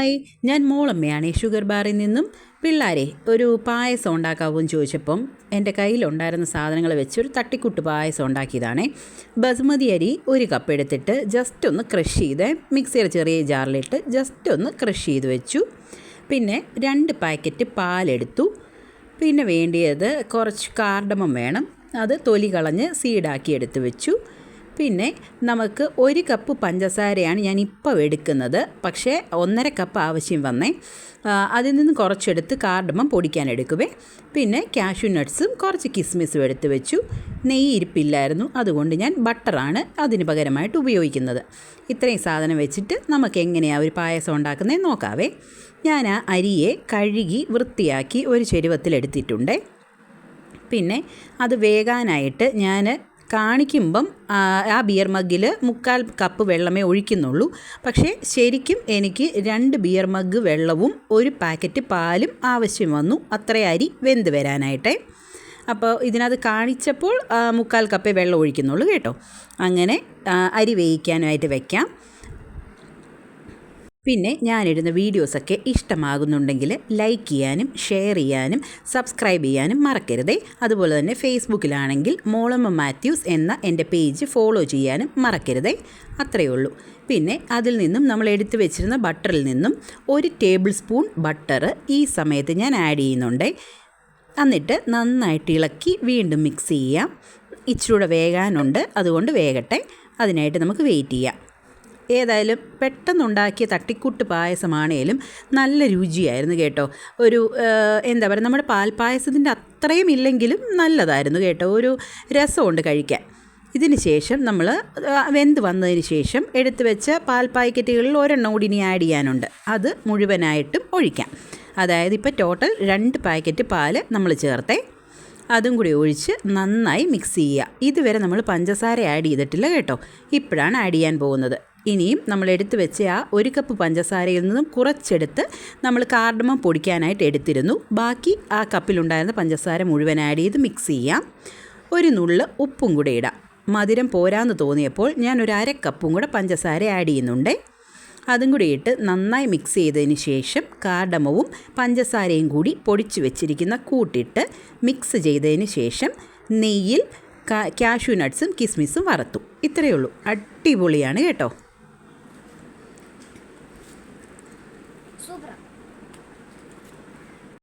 Hi ഞാൻ മോളമ്മയാണ്. Sugar ബാറിൽ നിന്നും പിള്ളേരെ ഒരു പായസം ഉണ്ടാക്കാവും ചോദിച്ചപ്പം എന്റെ കയ്യിലുണ്ടായിരുന്ന സാധനങ്ങൾ വെച്ച് ഒരു തട്ടിക്കുട്ട് പായസം ഉണ്ടാക്കിയതാണേ. ബസുമതി അരി ഒരു കപ്പ് എടുത്തിട്ട് ജസ്റ്റ് ഒന്ന് ക്രഷ് ചെയ്ത് മിക്സിയുടെ ചെറിയ ജാറിലിട്ട് ജസ്റ്റ് ഒന്ന് ക്രഷ് ചെയ്ത് വെച്ചു. പിന്നെ രണ്ട് പാക്കറ്റ് പാലെടുത്തു. പിന്നെ വേണ്ടിയത് കുറച്ച് കാർഡമം വേണം. അത് തൊലി കളഞ്ഞ് സീഡാക്കി എടുത്ത് വെച്ചു. പിന്നെ നമുക്ക് ഒരു കപ്പ് പഞ്ചസാരയാണ് ഞാൻ ഇപ്പോൾ എടുക്കുന്നത്. പക്ഷേ ഒന്നര കപ്പ് ആവശ്യം വന്നേ. അതിൽ നിന്ന് കുറച്ചെടുത്ത് കാർഡമം പൊടിക്കാൻ എടുക്കുവേ. പിന്നെ കാഷ്യൂ നട്ട്സും കുറച്ച് കിസ്മിസും എടുത്ത് വെച്ചു. നെയ്യ് ഇരിപ്പില്ലായിരുന്നു. അതുകൊണ്ട് ഞാൻ ബട്ടറാണ് അതിന് പകരമായിട്ട് ഉപയോഗിക്കുന്നത്. ഇത്രയും സാധനം വെച്ചിട്ട് നമുക്ക് എങ്ങനെയാണ് ഒരു പായസം ഉണ്ടാക്കുന്നത് നോക്കാവേ. ഞാൻ ആ അരിയെ കഴുകി വൃത്തിയാക്കി ഒരു ചെരുവത്തിലെടുത്തിട്ടുണ്ടേ പിന്നെ അത് വേകാനായിട്ട് ഞാൻ കാണിക്കുമ്പം ആ, ബിയർ മഗ്ഗിൽ മുക്കാൽ കപ്പ് വെള്ളമേ ഒഴിക്കുന്നുള്ളൂ. പക്ഷേ ശരിക്കും എനിക്ക് രണ്ട് ബിയർ മഗ്ഗ് വെള്ളവും ഒരു പാക്കറ്റ് പാലും ആവശ്യം വന്നു. അത്ര അരി വെന്ത് വരാനായിട്ടേ. അപ്പോൾ ഇതിനകത്ത് കാണിച്ചപ്പോൾ മുക്കാൽ കപ്പേ വെള്ളം ഒഴിക്കുന്നുള്ളൂ കേട്ടോ. അങ്ങനെ അരി വേവിക്കാനായിട്ട് വെക്കാം. പിന്നെ ഞാനിടുന്ന വീഡിയോസൊക്കെ ഇഷ്ടമാകുന്നുണ്ടെങ്കിൽ ലൈക്ക് ചെയ്യാനും ഷെയർ ചെയ്യാനും സബ്സ്ക്രൈബ് ചെയ്യാനും മറക്കരുതേ. അതുപോലെ തന്നെ ഫേസ്ബുക്കിലാണെങ്കിൽ മോളമ്മ മാത്യൂസ് എന്ന എന്റെ പേജ് ഫോളോ ചെയ്യാനും മറക്കരുതേ. അത്രയേ ഉള്ളൂ. പിന്നെ അതിൽ നിന്നും നമ്മൾ എടുത്തു വെച്ചിരുന്ന ബട്ടറിൽ നിന്നും ഒരു ടേബിൾ സ്പൂൺ ബട്ടർ ഈ സമയത്ത് ഞാൻ ആഡ് ചെയ്യുന്നുണ്ട്. എന്നിട്ട് നന്നായിട്ട് ഇളക്കി വീണ്ടും മിക്സ് ചെയ്യാം. ഇച്ചിരൂടെ വേകാനുണ്ട്. അതുകൊണ്ട് വേകട്ടെ. അതിനായിട്ട് നമുക്ക് വെയിറ്റ് ചെയ്യാം. ഏതായാലും പെട്ടെന്നുണ്ടാക്കിയ തട്ടിക്കൂട്ട് പായസമാണേലും നല്ല രുചിയായിരുന്നു കേട്ടോ. ഒരു എന്താ പറയുക നമ്മുടെ പാൽപ്പായസത്തിന്റെ അത്രയും ഇല്ലെങ്കിലും നല്ലതായിരുന്നു കേട്ടോ. ഒരു രസമുണ്ട് കഴിക്കാൻ. ഇതിന് ശേഷം നമ്മൾ വെന്ത് വന്നതിന് ശേഷം എടുത്തു വെച്ച പാൽ പാക്കറ്റുകളിൽ ഒരെണ്ണം കൂടി ഇനി ആഡ് ചെയ്യാനുണ്ട്. അത് മുഴുവനായിട്ടും ഒഴിക്കാം. അതായത് ഇപ്പോൾ ടോട്ടൽ രണ്ട് പാക്കറ്റ് പാൽ നമ്മൾ ചേർത്തേ അതും കൂടി ഒഴിച്ച് നന്നായി മിക്സ് ചെയ്യുക. ഇതുവരെ നമ്മൾ പഞ്ചസാര ആഡ് ചെയ്തിട്ടില്ല കേട്ടോ. ഇപ്പോഴാണ് ആഡ് ചെയ്യാൻ പോകുന്നത്. ഇനിയും നമ്മൾ എടുത്തു വെച്ച ആ ഒരു കപ്പ് പഞ്ചസാരയിൽ നിന്നും കുറച്ചെടുത്ത് നമ്മൾ കാർഡമം പൊടിക്കാനായിട്ട് എടുത്തിരുന്നു. ബാക്കി ആ കപ്പിലുണ്ടായിരുന്ന പഞ്ചസാര മുഴുവൻ ആഡ് ചെയ്ത് മിക്സ് ചെയ്യാം. ഒരു നുള്ള് ഉപ്പും കൂടെ ഇടാം. മധുരം പോരാന്ന് തോന്നിയപ്പോൾ ഞാൻ ഒരു അര കപ്പും കൂടെ പഞ്ചസാര ആഡ് ചെയ്യുന്നുണ്ടേ. അതും കൂടി ഇട്ട് നന്നായി മിക്സ് ചെയ്തതിന് ശേഷം കാർഡമവും പഞ്ചസാരയും കൂടി പൊടിച്ചു വെച്ചിരിക്കുന്ന കൂട്ടിട്ട് മിക്സ് ചെയ്തതിന് ശേഷം നെയ്യിൽ കാഷ്യൂ നട്ട്സും കിസ്മിസും വറുത്തു. ഇത്രയേ ഉള്ളൂ. അടിപൊളിയാണ് കേട്ടോ. സൂപ്പർ